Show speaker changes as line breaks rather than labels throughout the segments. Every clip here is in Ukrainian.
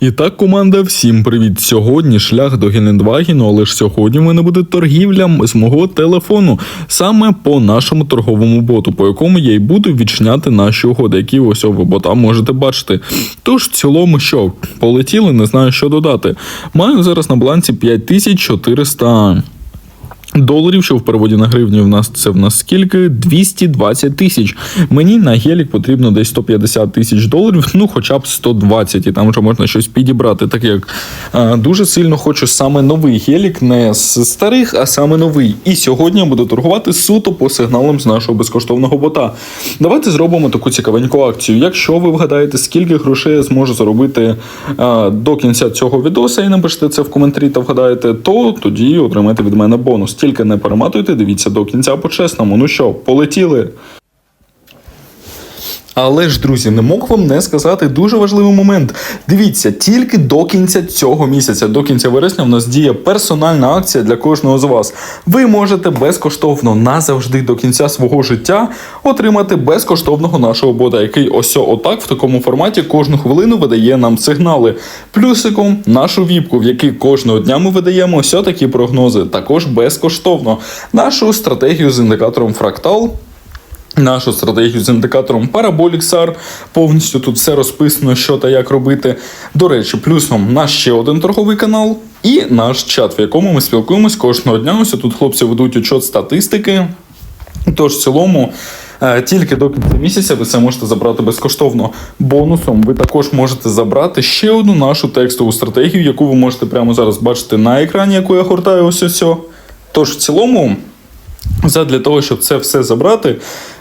І так, команда, всім привіт! Сьогодні шлях до Гелендвагену, але ж сьогодні в мене буде торгівля з мого телефону саме по нашому торговому боту, по якому я й буду відчиняти наші угоди, які ось ви бота можете бачити. Тож, в цілому, що полетіли, не знаю, що додати. Маю зараз на балансі 5400 доларів, що в переводі на гривні в нас це в нас скільки? 220 тисяч. Мені на гелік потрібно десь 150 тисяч доларів, ну хоча б 120, і там вже можна щось підібрати. Так як е, дуже сильно хочу саме новий гелік, не з старих, а саме новий. І сьогодні я буду торгувати суто по сигналам з нашого безкоштовного бота. Давайте зробимо таку цікавеньку акцію. Якщо ви вгадаєте, скільки грошей я зможу заробити е, до кінця цього відоса і напишете це в коментарі та вгадаєте, то тоді отримаєте від мене бонус. Тільки не перематуйте, дивіться до кінця по-чесному. Ну що, полетіли? Але ж, друзі, не мог вам не сказати дуже важливий момент. Дивіться, тільки до кінця цього місяця, до кінця вересня, в нас діє персональна акція для кожного з вас. Ви можете безкоштовно назавжди до кінця свого життя отримати безкоштовного нашого бота, який ось отак в такому форматі кожну хвилину видає нам сигнали. Плюсиком нашу віпку, в якій кожного дня ми видаємо ось такі прогнози, також безкоштовно. Нашу стратегію з індикатором фрактал. Нашу стратегію з індикатором SAR. Повністю тут все розписано, що та як робити. До речі, плюсом наш ще один торговий канал і наш чат, в якому ми спілкуємось кожного дня. Ось тут хлопці ведуть учет статистики. Тож, в цілому, е, тільки до кінця місяця ви це можете забрати безкоштовно. Бонусом ви також можете забрати ще одну нашу текстову стратегію, яку ви можете прямо зараз бачити на екрані, яку я гортаю ось ось. Тож, в цілому. Задля того, щоб це все забрати,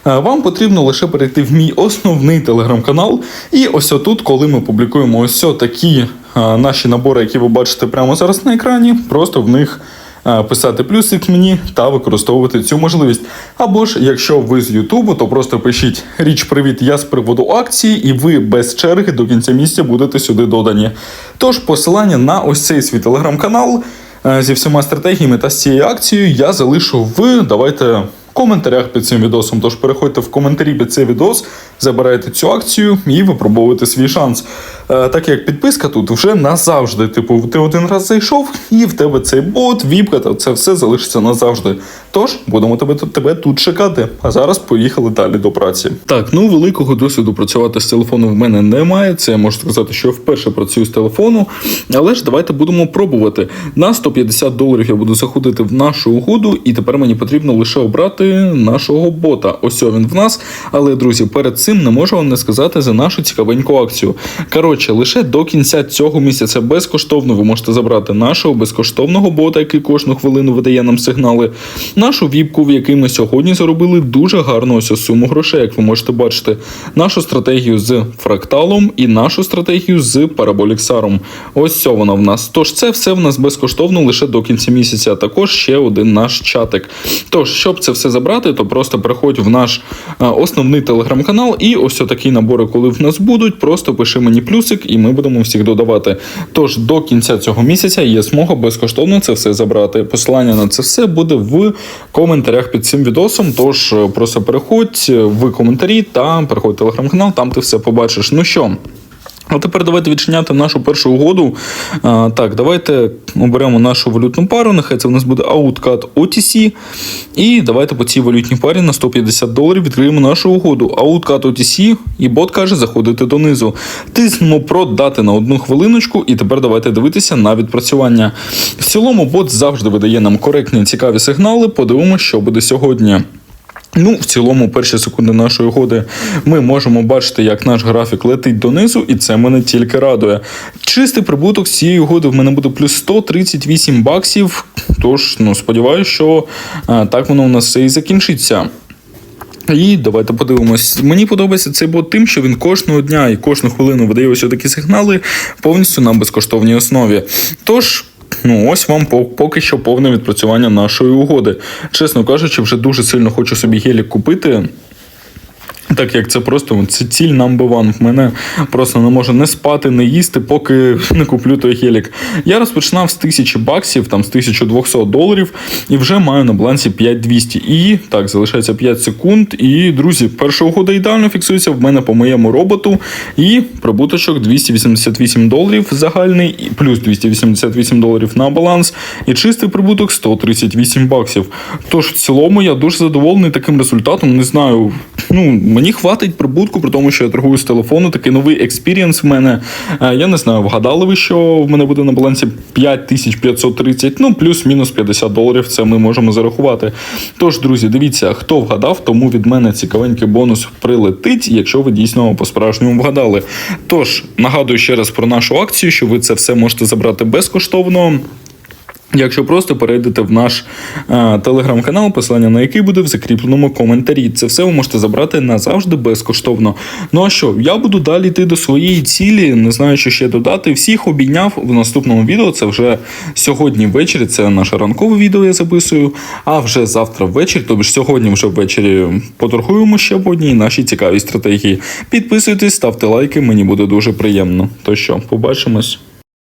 е, вам потрібно лише перейти в мій основний телеграм-канал. І ось отут, коли ми публікуємо ось такі е, наші набори, які ви бачите прямо зараз на екрані, просто в них е, писати плюсик мені та використовувати цю можливість. Або ж, якщо ви з Ютубу, то просто пишіть річ привіт, я з приводу акції, і ви без черги до кінця місяця будете сюди додані. Тож посилання на ось цей свій телеграм-канал. Е, зі всіма стратегіями та з цією акцією я залишу в давайте коментарях під цим відосом. Тож переходьте в коментарі під цей відос, забирайте цю акцію і випробовуйте свій шанс. Е, так як підписка тут вже назавжди. Типу, ти один раз зайшов, і в тебе цей бот, віпка, та це все залишиться назавжди. Тож будемо тебе, тебе тут чекати. А зараз поїхали далі до праці. Так, ну великого досвіду працювати з телефону в мене немає. Це я можу сказати, що я вперше працюю з телефону. Але ж давайте будемо пробувати. На 150 доларів я буду заходити в нашу угоду, і тепер мені потрібно лише обрати нашого бота. Ось він в нас. Але, друзі, перед цим не можу вам не сказати за нашу цікавеньку акцію. Коротше, лише до кінця цього місяця безкоштовно ви можете забрати нашого безкоштовного бота, який кожну хвилину видає нам сигнали. Нашу віпку, в якій ми сьогодні заробили дуже гарну ось суму грошей, як ви можете бачити. Нашу стратегію з фракталом і нашу стратегію з параболіксаром. Ось це вона в нас. Тож це все в нас безкоштовно лише до кінця місяця. Також ще один наш чатик. Тож, щоб це все забрати, то просто приходь в наш е, основний телеграм-канал, і ось такі набори, коли в нас будуть, просто пиши мені плюсик, і ми будемо всіх додавати. Тож до кінця цього місяця є змога безкоштовно це все забрати. Посилання на це все буде в коментарях під цим відосом. Тож е, просто переходь в коментарі та переходь в телеграм-канал, там ти все побачиш. Ну що. А тепер давайте відчиняти нашу першу угоду. А, Так, давайте оберемо нашу валютну пару. Нехай це в нас буде Outcut OTC. І давайте по цій валютній парі на 150 доларів відкриємо нашу угоду. Outcut OTC, і бот каже заходити донизу. Тиснемо продати на одну хвилиночку, і тепер давайте дивитися на відпрацювання. В цілому бот завжди видає нам коректні цікаві сигнали. Подивимося, що буде сьогодні. Ну, в цілому, перші секунди нашої угоди ми можемо бачити, як наш графік летить донизу, і це мене тільки радує. Чистий прибуток цієї угоди в мене буде плюс 138 баксів. Тож, ну, сподіваюся, що а, так воно у нас все і закінчиться. І давайте подивимось. Мені подобається цей бот тим, що він кожного дня і кожну хвилину видає ось такі сигнали повністю на безкоштовній основі. Тож. Ну, ось вам поки що повне відпрацювання нашої угоди. Чесно кажучи, вже дуже сильно хочу собі гелік купити. Так як це просто це ціль number one. В мене просто не можу не спати, не їсти, поки не куплю той гелік. Я розпочинав з 1000 баксів, там з 1200 доларів, і вже маю на балансі 5200. І так, залишається 5 секунд. І, друзі, перша угода ідеально фіксується в мене по моєму роботу. І прибуточок 288 доларів загальний, і плюс 288 доларів на баланс. І чистий прибуток 138 баксів. Тож, в цілому, я дуже задоволений таким результатом. Не знаю, ну мені хватить прибутку, при тому, що я торгую з телефону. Такий новий експірієнс в мене. Е, Я не знаю, вгадали ви, що в мене буде на балансі 5530, ну плюс-мінус 50 доларів. Це ми можемо зарахувати. Тож, друзі, дивіться, хто вгадав, тому від мене цікавенький бонус прилетить, якщо ви дійсно по-справжньому вгадали. Тож нагадую ще раз про нашу акцію, що ви це все можете забрати безкоштовно. Якщо просто перейдете в наш е, телеграм-канал, посилання на який буде в закріпленому коментарі. Це все ви можете забрати назавжди безкоштовно. Ну а що, я буду далі йти до своєї цілі, не знаю, що ще додати. Всіх обійняв в наступному відео. Це вже сьогодні ввечері. Це наше ранкове відео я записую. А вже завтра ввечері, тобто сьогодні вже ввечері поторгуємо ще по одній нашій цікавій стратегії. Підписуйтесь, ставте лайки, мені буде дуже приємно. То що, побачимось.